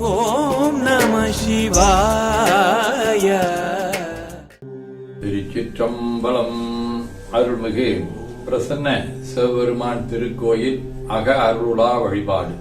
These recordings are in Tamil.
ஓம் நம சிவாய. திருச்சிற்றம்பலம் அருள்மிகு பிரசன்ன சிவபெருமான் திருக்கோயில் அக அருளா வழிபாடு.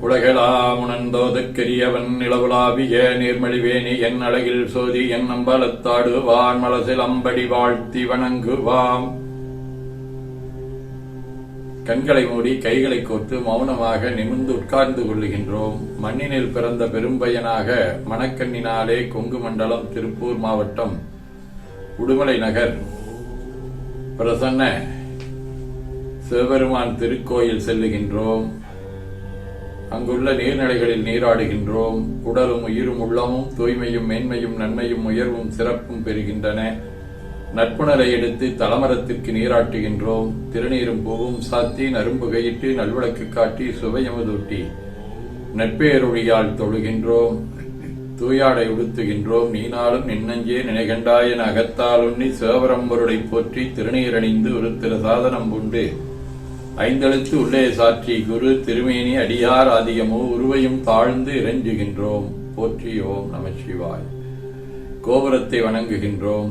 உலகெலாம் உணர்ந்தோதற்கரியவன் நிலவுலாவிய நீர்மழிவேணி என் அழகில் சோதி என் அம்பலத்தாடு வான் மலசில் அம்படி வாழ்த்தி வணங்குவான் கண்களை மூடி கைகளை கோர்த்து மௌனமாக நிமிர்ந்து உட்கார்ந்து கொள்ளுகின்றோம். மண்ணினில் பிறந்த பெரும்பயனாக மணக்கண்ணினாலே கொங்கு மண்டலம் திருப்பூர் மாவட்டம் உடுமலை நகர். பிரசன்ன சிவபெருமான் திருக்கோயில் செல்லுகின்றோம். அங்குள்ள நீர்நிலைகளில் நீராடுகின்றோம். உடலும் உயிரும் உள்ளமும் தூய்மையும் மேன்மையும் நன்மையும் உயர்வும் சிறப்பும் பெறுகின்றன. நட்புணரை எடுத்து தலமரத்திற்கு நீராட்டுகின்றோம் திருநீரும் பூவும் சாத்தி நரும்புகையிட்டு நல்விளக்கு காட்டி சுவையமுதூட்டி நட்பேரொழியால் தொழுகின்றோம் தூயாடை உடுத்துகின்றோம் நீனாலும் நின்னஞ்சே நினைகண்டாயன் அகத்தால் உண்ணி சிவபரம்பொருளை போற்றி திருநீரணிந்து ஒரு திரு சாதனம் உண்டு ஐந்தெழுத்து உள்ளே சாற்றி குரு திருமேனி அடியார் ஆதிகமோ உருவையும் தாழ்ந்து இறைஞ்சுகின்றோம். போற்றியோம் நமசிவாய் கோபுரத்தை வணங்குகின்றோம்.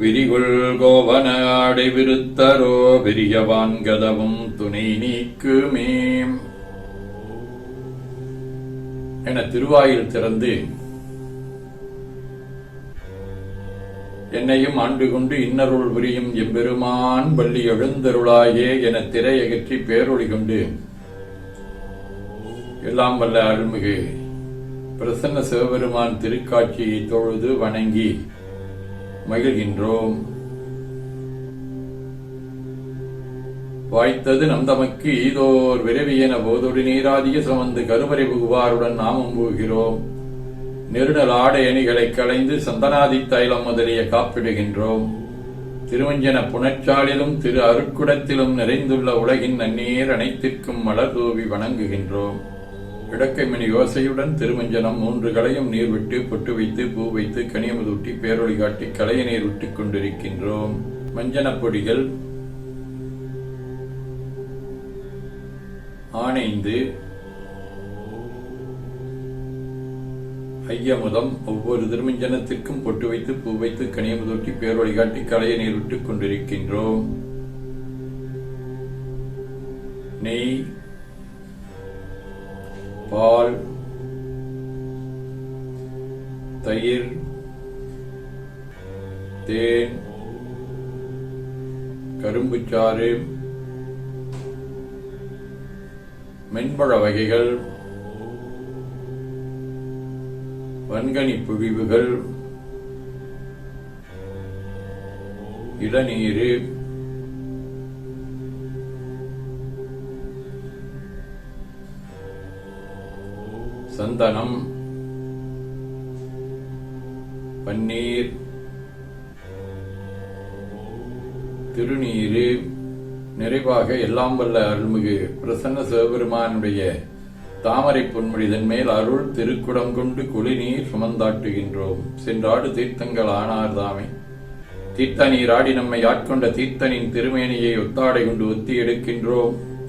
விரிகுள் கோவன ஆடை விருத்தரோ விரியவான் கதவும் துணை நீக்குமே என திருவாயில் திறந்து என்னையும் ஆண்டு கொண்டு இன்னருள் புரியும் எம்பெருமான் பள்ளி எழுந்தருளாயே என திரையகற்றி பேரொழி கொண்டு எல்லாம் வல்ல அருள்மிகு பிரசன்ன சிவபெருமான் திருக்காட்சியை தொழுது வணங்கி மகிழ்கின்றோம். வாய்த்தது நம் தமக்கு ஈதோர் விரவியன போதொடி நீராதிய சமந்து கருவறை புகுவாருடன் நாமும் போகிறோம். நெருடல் ஆடை அணிகளை களைந்து சந்தனாதி தைலம் முதலிய காப்பிடுகின்றோம். திருவஞ்சன புனச்சாலிலும் திரு அருட்குடத்திலும் நிறைந்துள்ள உலகின் நன்னீர் அனைத்திற்கும் மலர் தூவி வணங்குகின்றோம். இடக்கைமணி யோசையுடன் திருமஞ்சனம் மூன்று களையும் நீர் விட்டு பொட்டு வைத்து பூ வைத்து கனியமுதூட்டி பேரொழி காட்டி களைய நீர் விட்டுக் கொண்டிருக்கின்றோம். மஞ்சனப் பொடிகள் ஆணைந்து ஐயமுதம் ஒவ்வொரு திருமஞ்சனத்திற்கும் பொட்டு வைத்து பூ வைத்து கனியமுதூட்டி பேரொழி காட்டி களைய நீர் விட்டு கொண்டிருக்கின்றோம். நெய் பால் தயிர் தேன் கரும்புச்சாறு மென்பழ வகைகள் வன்கனி புழிவுகள் இளநீரு சந்தனம். பன்னீர். திருநீரு. நிறைவாக எல்லாம் வல்ல அருள்மிகு பிரசன்ன சிவபெருமானுடைய தாமரை பொன்மொழிதன் மேல் அருள் திருக்குடம் கொண்டு குளிநீர் சுமந்தாட்டுகின்றோம். சென்றாடு தீர்த்தங்கள் ஆனார் தாமே தீர்த்த நீராடி நம்மை ஆட்கொண்ட தீர்த்தனின் திருமேனியை ஒத்தாடை கொண்டு ஒத்தி எடுக்கின்றோம்.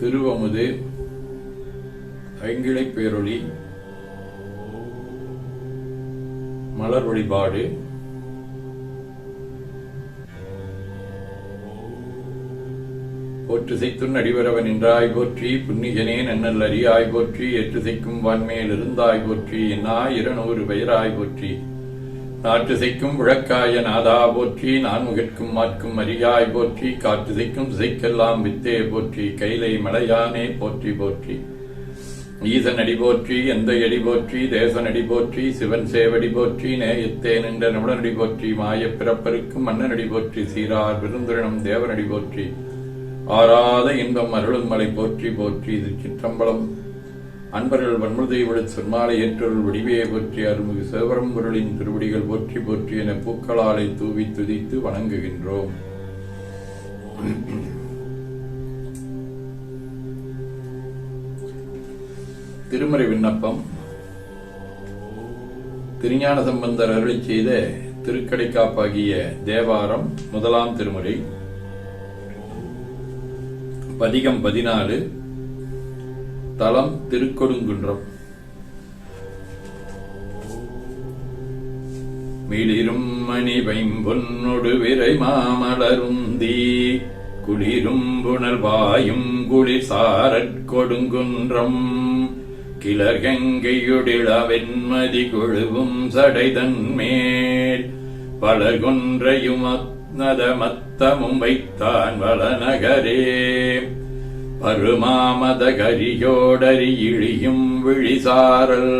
திருவமுது ஐங்கிழை பேரொளி மலர் வழிபாடு. போற்றுசைத்துன் அடிவரவன் என்றாய் போற்றி புன்னிஜனே நன்னல் அறியாய் போற்றி ஏற்றுசைக்கும் வான்மையில் இருந்தாய் போற்றி என்னாய் இருநூறு பெயராய் போற்றி. நாற்றுசைக்கும் விளக்காய நாதா போற்றி நான்முகிற்கும் மாற்கும் அரியாய் போற்றி காற்றுசைக்கும் திசைக்கெல்லாம் வித்தே போற்றி கைலை மலையானே போற்றி போற்றி. ஈசன் அடி போற்றி எந்த அடி போற்றி தேசன் அடி போற்றி சிவன் சேவடி போற்றி நேயத்தே நின்ற நிமிடனடி போற்றி மாயப் பிறப்பருக்கும் மன்னனடி போற்றி சீரார் விருந்துரணம் தேவனடி போற்றி. ஆராத இன்பம் அருளும் மலை போற்றி போற்றி இது சிற்றம்பலம் அன்பர்கள் வன்முதை விட சொன்னாலே ஏற்றொருள் வடிவையை போற்றி அருள்மிகு சிவபரம்பொருளின் திருவடிகள் போற்றி போற்றி என பூக்களாலை தூவி துதித்து வணங்குகின்றோம். திருமறை விண்ணப்பம். திருஞான சம்பந்தர் அருளி செய்த திருக்கடைக்காப்பாகிய தேவாரம் முதலாம் திருமுறை. பதிகம் பதினாலு. தலம் திருக்கொடுங்குன்றம். மிளிரும் மணி பைம்பொன்னொடு விரை மாமலருந்தி குளிரும் புனர்வாயும் குளிர் சாரற் கொடுங்குன்றம். கிளர்கங்கையுடிள வெண்மதி கொழுவும் சடைதன்மேல் பல கொன்றையும் மத்தமும் வைத்தான் வளநகரே. பருமாமத கரியோடரி இழியும் விழிசாரல்.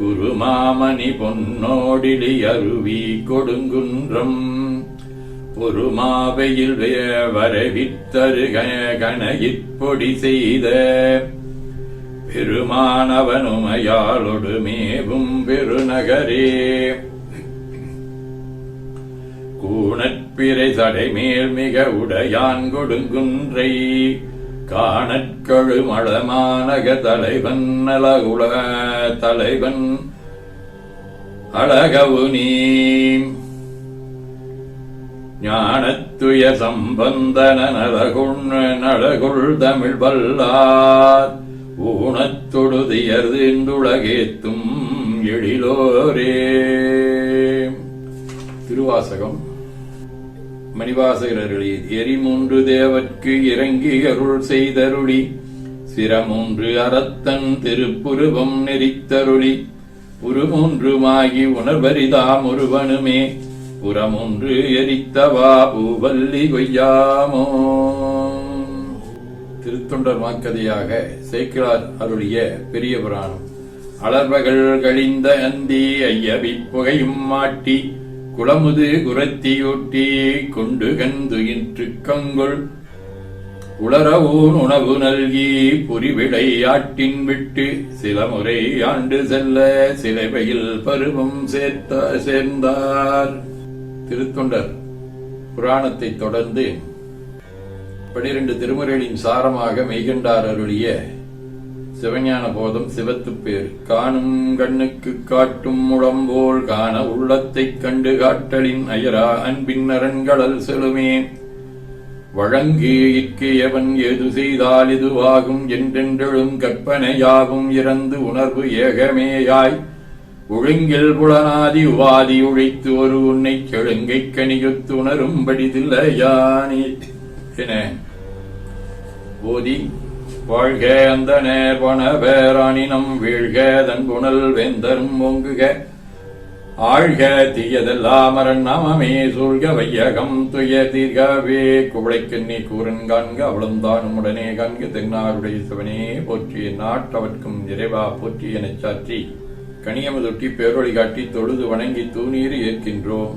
குருமாமணி பொன்னோடிலி அருவி கொடுங்குன்றம் பொறுமாவையில் வரவித்தரு கணகிற்பொடி செய்த. பெருமானவனுமையாளொடு மேவும் பெருநகரே. கூணற்பிறை சடைமேல் மிக உடையான் கொடுங்குன்றை. காணற்கழு மளமானக தலைவன் நலகுல தலைவன் அழகவு நீ ஞானத்துய சம்பந்தன நலகுள் நலகுள் தமிழ் வல்லார். ஊனத்தொடுதியர்து ஊனத்தொடுதியர்ந்துலகேத்தும் எழிலோரே. திருவாசகம் மணிவாசகர்களே எரிமூன்று தேவர்க்கு இறங்கி அருள் செய்தருளி. சிரமூன்று அறத்தன் திருப்புருவம் நெறித்தருளி. உருமூன்றுமாகி உணர்வரிதாம் ஒருவனுமே. புறமொன்று எரித்தவா பூவல்லி கொய்யாமோ திருத்தொண்டர் மாக்கதையாக சேக்கிழார் அருளிய பெரிய புராணம் அலர்வகள் கழிந்த அந்தி ஐயவி புகையும் மாட்டி. குளமுது குரத்தியொட்டி கொண்டு கந்துயின்று கங்குள் உளரவோன் உணவு நல்கி புரிவிடை ஆட்டின் விட்டு சில முறை ஆண்டு செல்ல சிலைவையில் பருவம் சேர்த்த சேர்ந்தார். திருத்தொண்டர் புராணத்தை தொடர்ந்து பனிரெண்டு திருமுறைகளின் சாரமாக மெய்கண்டார் அருளிய சிவஞான போதம் சிவத்துப்பேர் காணும் கண்ணுக்கு காட்டும் முழம்போல் காண உள்ளத்தைக் கண்டு காட்டலின் அயரா அன்பின் அரண்களல் செலுமே வழங்கு இற்கு எவன் எது செய்தால் இதுவாகும் என்றென்றெழும் கற்பனையாகும் இறந்து உணர்வு ஏகமேயாய். ஒழுங்கில் புலனாதி உவாதி உழைத்து ஒரு உன்னை கெழுங்கை கணியுத்து உணரும்படி தில்லையானே. என. ஓதி வாழ்க அந்த நேர்வன பேராணினம் வீழ்க தன் புனல் வெந்தரும் ஒங்குக ஆழ்க தீயதெல்லாம் நாமமே சூழ்க வையகம் துய தீர்கவே. குவளைக்கண்ணி கூரன் காண்க அவளந்தானும் உடனே காண்க தென்னாருடைய சிவனே போற்றி நாட்டவர்க்கும் இறைவா போற்றி எனச் சாற்றி. கனியமுதொட்டி பேரொழி காட்டி தொழுது வணங்கி தூணீர் ஏற்கின்றோம்.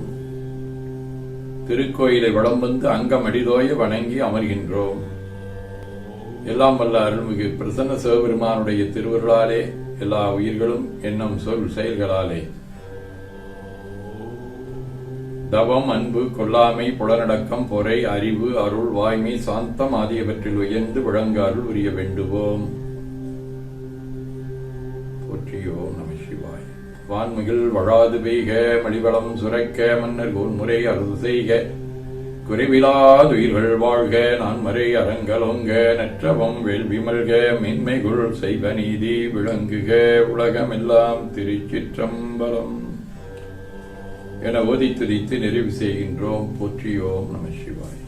திருக்கோயிலை வளம் வந்து அங்கம் அடிதோய வணங்கி அமர்கின்றோம். எல்லாம் வல்ல அருள்மிகு பிரசன்ன சிவபெருமானுடைய திருவருளாலே எல்லா உயிர்களும் எண்ணம் சொல் செயல்களாலே. தவம் அன்பு கொல்லாமை புலனடக்கம் பொறை அறிவு அருள் வாய்மை சாந்தம் ஆகியவற்றில் உயர்ந்து விளங்க அருள் உரிய வேண்டுவோம். போற்றியோம் நம சிவாய். வான்மிகில் வழாது பெய்க மடிவளம் சுரைக்க மன்னர் கோன்முறை அருள் செய்க. குறைவிலாதுயிர்கள் வாழ்க நான் மறை அரங்கலொங்க நற்றவம் வேள்வி மல்க மின்மைகுள் செய்வ நீதி விளங்குக உலகமெல்லாம் திருச்சிற்றம்பலம். என ஓதி துதித்து நிறைவு செய்கின்றோம். போற்றியோம் நம சிவாய்.